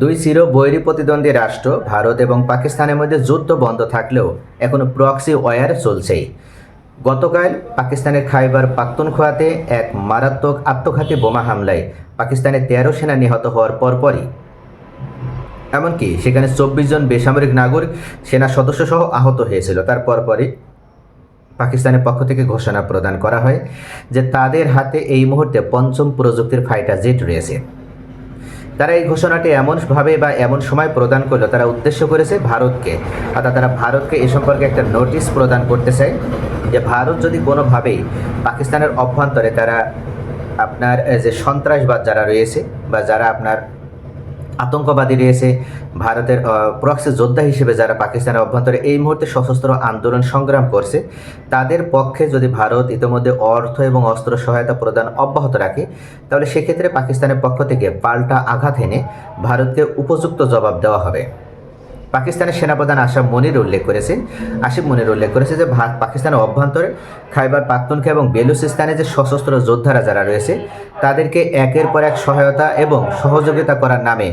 দুই চির বৈরী প্রতিদ্বন্দ্বী রাষ্ট্র, ভারত এবং পাকিস্তানের মধ্যে যুদ্ধ বন্ধ থাকলেও এখনও প্রক্সি ওয়ার চলছেই। গতকাল পাকিস্তানের খাইবার পাখতুনখোয়াতে এক মারাত্মক আত্মঘাতী বোমা হামলায় পাকিস্তানের তেরো সেনা নিহত হওয়ার পরপরই। এমনকি সেখানে চব্বিশ জন বেসামরিক নাগরিক, সেনা সদস্য সহ আহত হয়েছিল। তার পরপরই পাকিস্তানের পক্ষ থেকে ঘোষণা প্রদান করা হয় যে তাদের হাতে এই মুহূর্তে পঞ্চম প্রযুক্তির ফাইটার জেট রয়েছে। তারা এই ঘোষণাটি এমনভাবে বা এমন সময় প্রদান করল, তারা উদ্দেশ্য করেছে ভারতকে। অর্থাৎ তারা ভারতকে এ সম্পর্কে একটা নোটিশ প্রদান করতে চায় যে ভারত যদি কোনোভাবেই পাকিস্তানের অভ্যন্তরে তারা আপনার যে সন্ত্রাসবাদ যারা রয়েছে বা যারা আপনার আতঙ্কবাদী রয়েছে ভারতের প্রক্সি যোদ্ধা হিসেবে যারা পাকিস্তানের অভ্যন্তরে এই মুহূর্তে সশস্ত্র আন্দোলন সংগ্রাম করছে, তাদের পক্ষে যদি ভারত ইতিমধ্যে অর্থ এবং অস্ত্র সহায়তা প্রদান অব্যাহত রাখে, তাহলে সেক্ষেত্রে পাকিস্তানের পক্ষ থেকে পাল্টা আঘাত এনে ভারতকে উপযুক্ত জবাব দেওয়া হবে। পাকিস্তানের সেনাপ্রধান আসাম মনির উল্লেখ করেছে আসিফ মনির উল্লেখ করেছে যে ভারত পাকিস্তানের অভ্যন্তরে খাইবার পাখতুনখা এবং বেলুচিস্তানে যে সশস্ত্র যোদ্ধারা যারা রয়েছে, তাদেরকে একের পর এক সহায়তা এবং সহযোগিতা করার নামে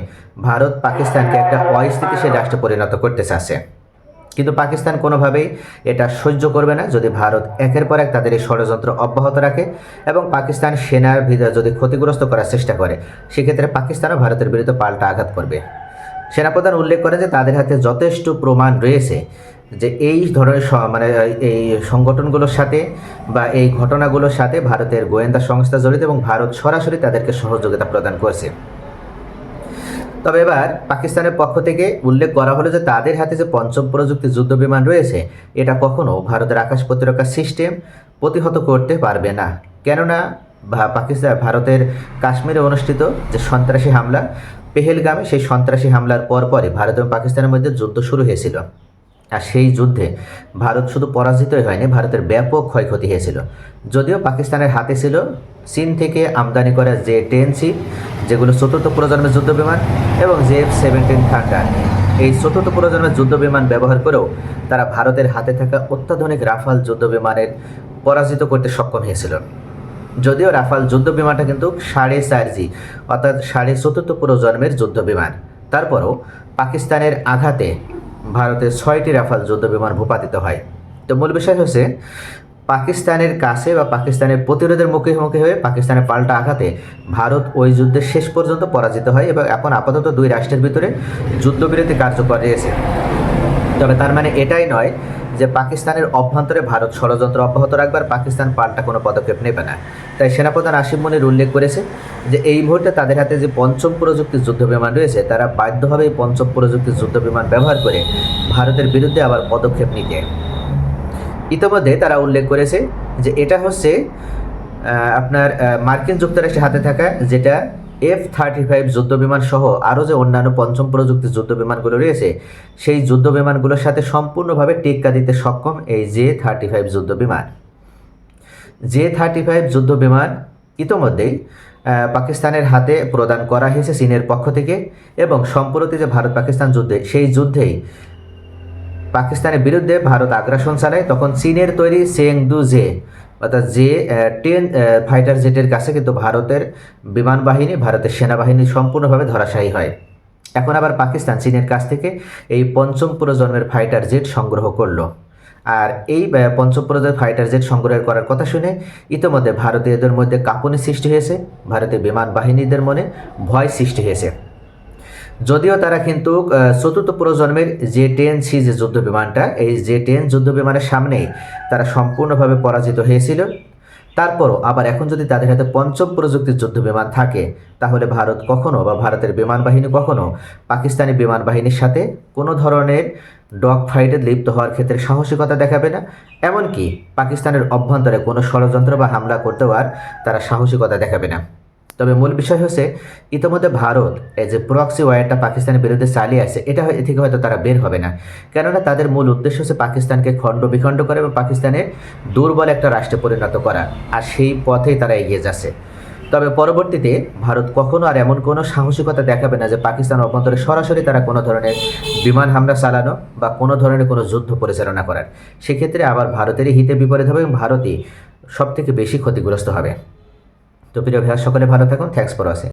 ভারত পাকিস্তানকে একটা অস্থিতিশীল রাষ্ট্রে পরিণত করতে চাচ্ছে। কিন্তু পাকিস্তান কোনোভাবেই এটা সহ্য করবে না যদি ভারত একের পর এক তাদের এই ষড়যন্ত্র অব্যাহত রাখে এবং পাকিস্তান সেনার ভিতরে যদি ক্ষতিগ্রস্ত করার চেষ্টা করে, সেক্ষেত্রে পাকিস্তানও ভারতের বিরুদ্ধে পাল্টা আঘাত করবে। সেনাপ্রধান উল্লেখ করে যে তাদের হাতে যথেষ্ট প্রমাণ রয়েছে যে এই ধরনের মানে এই সংগঠনগুলোর সাথে বা এই ঘটনাগুলোর সাথে ভারতের গোয়েন্দা সংস্থা জড়িত এবং ভারত সরাসরি তাদেরকে সহযোগিতা প্রদান করছে। তবে এবার পাকিস্তানের পক্ষ থেকে উল্লেখ করা হলো যে তাদের হাতে যে পঞ্চম প্রযুক্তি যুদ্ধ বিমান রয়েছে, এটা কখনো ভারতের আকাশ প্রতিরক্ষা সিস্টেম প্রতিহত করতে পারবে না। কেননা পাকিস্তান ভারতের কাশ্মীরে অনুষ্ঠিত যে সন্ত্রাসী হামলা, পেহেলগামে সেই সন্ত্রাসী হামলার পরপরই ভারত এবং পাকিস্তানের মধ্যে যুদ্ধ শুরু হয়েছিল। আর সেই যুদ্ধে ভারত শুধু পরাজিতই হয়নি, ভারতের ব্যাপক ক্ষয়ক্ষতি হয়েছিল। যদিও পাকিস্তানের হাতে ছিল চীন থেকে আমদানি করা জে টেন সি, যেগুলো চতুর্থ প্রজন্মের যুদ্ধ বিমান, এবং জে এফ সেভেন্টিন থান্ডার। এই চতুর্থ প্রজন্মের যুদ্ধ বিমান ব্যবহার করেও তারা ভারতের হাতে থাকা অত্যাধুনিক রাফাল যুদ্ধ বিমানের পরাজিত করতে সক্ষম হয়েছিল। যদিও রাফাল যুদ্ধ বিমানটা কিন্তু সাড়ে চার জি, অর্থাৎ সাড়ে চতুর্থ প্রজন্মের যুদ্ধ বিমান। তারপরও পাকিস্তানের আঘাতে ভারতের ছয়টি রাফাল যুদ্ধ বিমান ভূপাতিত হয়। তো মূল বিষয় হচ্ছে, পাকিস্তানের কাছে বা পাকিস্তানের প্রতিরোধের মুখোমুখি হয়ে পাকিস্তানের পাল্টা আঘাতে ভারত ওই যুদ্ধের শেষ পর্যন্ত পরাজিত হয় এবং এখন আপাতত দুই রাষ্ট্রের ভিতরে যুদ্ধবিরতি কার্যকর রয়েছে। তবে তার মানে এটাই নয় যে পাকিস্তানের অভ্যন্তরে ভারত ষড়যন্ত্র অব্যাহত রাখবার পাকিস্তান পাল্টা কোনো পদক্ষেপ নেবে না। তাই সেনাপ্রধান আসিফ মনির উল্লেখ করেছে যে, এই মুহূর্তে তাদের হাতে যে পঞ্চম প্রযুক্তির যুদ্ধ বিমান রয়েছে, তারা বাধ্যভাবে এই পঞ্চম প্রযুক্তির যুদ্ধ বিমান ব্যবহার করে ভারতের বিরুদ্ধে আবার পদক্ষেপ নিতে। ইতিমধ্যে তারা উল্লেখ করেছে যে, এটা হচ্ছে আপনার মার্কিন যুক্তরাষ্ট্রের হাতে থাকা যেটা এফ থার্টি ফাইভ যুদ্ধ বিমান সহ আরও যে অন্যান্য পঞ্চম প্রযুক্তির যুদ্ধ বিমানগুলো রয়েছে, সেই যুদ্ধ বিমানগুলোর সাথে সম্পূর্ণভাবে টেক্কা দিতে সক্ষম এই জে থার্টি ফাইভ যুদ্ধ বিমান জে থার্টি ফাইভ যুদ্ধ বিমান ইতোমধ্যেই পাকিস্তানের হাতে প্রদান করা হয়েছে চীনের পক্ষ থেকে এবং সম্প্রতি যে ভারত পাকিস্তান যুদ্ধে, সেই যুদ্ধেই পাকিস্তানের বিরুদ্ধে ভারত আগ্রাসন চালায়। তখন চীনের তৈরি সেংদু জে অর্থাৎ যে টেন ফাইটার জেটের কাছে কিন্তু ভারতের বিমান বাহিনী ভারতের সেনাবাহিনী সম্পূর্ণভাবে ধরাশায়ী হয়। এখন আবার পাকিস্তান, চীনের কাছ থেকে এই পঞ্চম প্রজন্মের ফাইটার জেট সংগ্রহ করল। আর এই পঞ্চম প্রজন্মের ফাইটার জেট সংগ্রহ করার কথা শুনে ইতিমধ্যে ভারতীয়দের মধ্যে কাঁপুনি সৃষ্টি হয়েছে, ভারতীয় বিমান বাহিনীদের মনে ভয় সৃষ্টি হয়েছে। যদিও তারা কিন্তু চতুর্থ প্রজন্মের যে টেন সি যে যুদ্ধ বিমানটা, এই যে টেন যুদ্ধ বিমানের সামনেই তারা সম্পূর্ণভাবে পরাজিত হয়েছিল। তারপরও আবার এখন যদি তাদের হাতে পঞ্চম প্রযুক্তির যুদ্ধ বিমান থাকে, তাহলে ভারত কখনো বা ভারতের বিমান বাহিনী কখনো পাকিস্তানি বিমান বাহিনীর সাথে কোনো ধরনের ডগ ফাইটে লিপ্ত হওয়ার ক্ষেত্রে সাহসিকতা দেখাবে না। এমনকি পাকিস্তানের অভ্যন্তরে কোনো ষড়যন্ত্র বা হামলা করতেও আর তারা সাহসিকতা দেখাবে না। তবে মূল বিষয় হচ্ছে, ইতিমধ্যে ভারত এই যে প্রক্সি ওয়ারটা পাকিস্তানের বিরুদ্ধে চালিয়ে আসছে, এটা এ থেকে হয়তো তারা বের হবে না। কেননা তাদের মূল উদ্দেশ্য হচ্ছে পাকিস্তানকে খণ্ড বিখণ্ড করা এবং পাকিস্তানের দুর্বল একটা রাষ্ট্রে পরিণত করা, আর সেই পথেই তারা এগিয়ে যাচ্ছে। তবে পরবর্তীতে ভারত কখনো আর এমন কোনো সাহসিকতা দেখাবে না যে পাকিস্তান অভ্যন্তরে সরাসরি তারা কোনো ধরনের বিমান হামলা চালানো বা কোনো ধরনের কোনো যুদ্ধ পরিচালনা করার। সেক্ষেত্রে আবার ভারতেরই হিতে বিপরীত হবে এবং ভারতই সবথেকে বেশি ক্ষতিগ্রস্ত হবে। তো প্রিয় ভাইয়া সকলে ভালো থাকুন থ্যাংকস ফর ওয়াচিং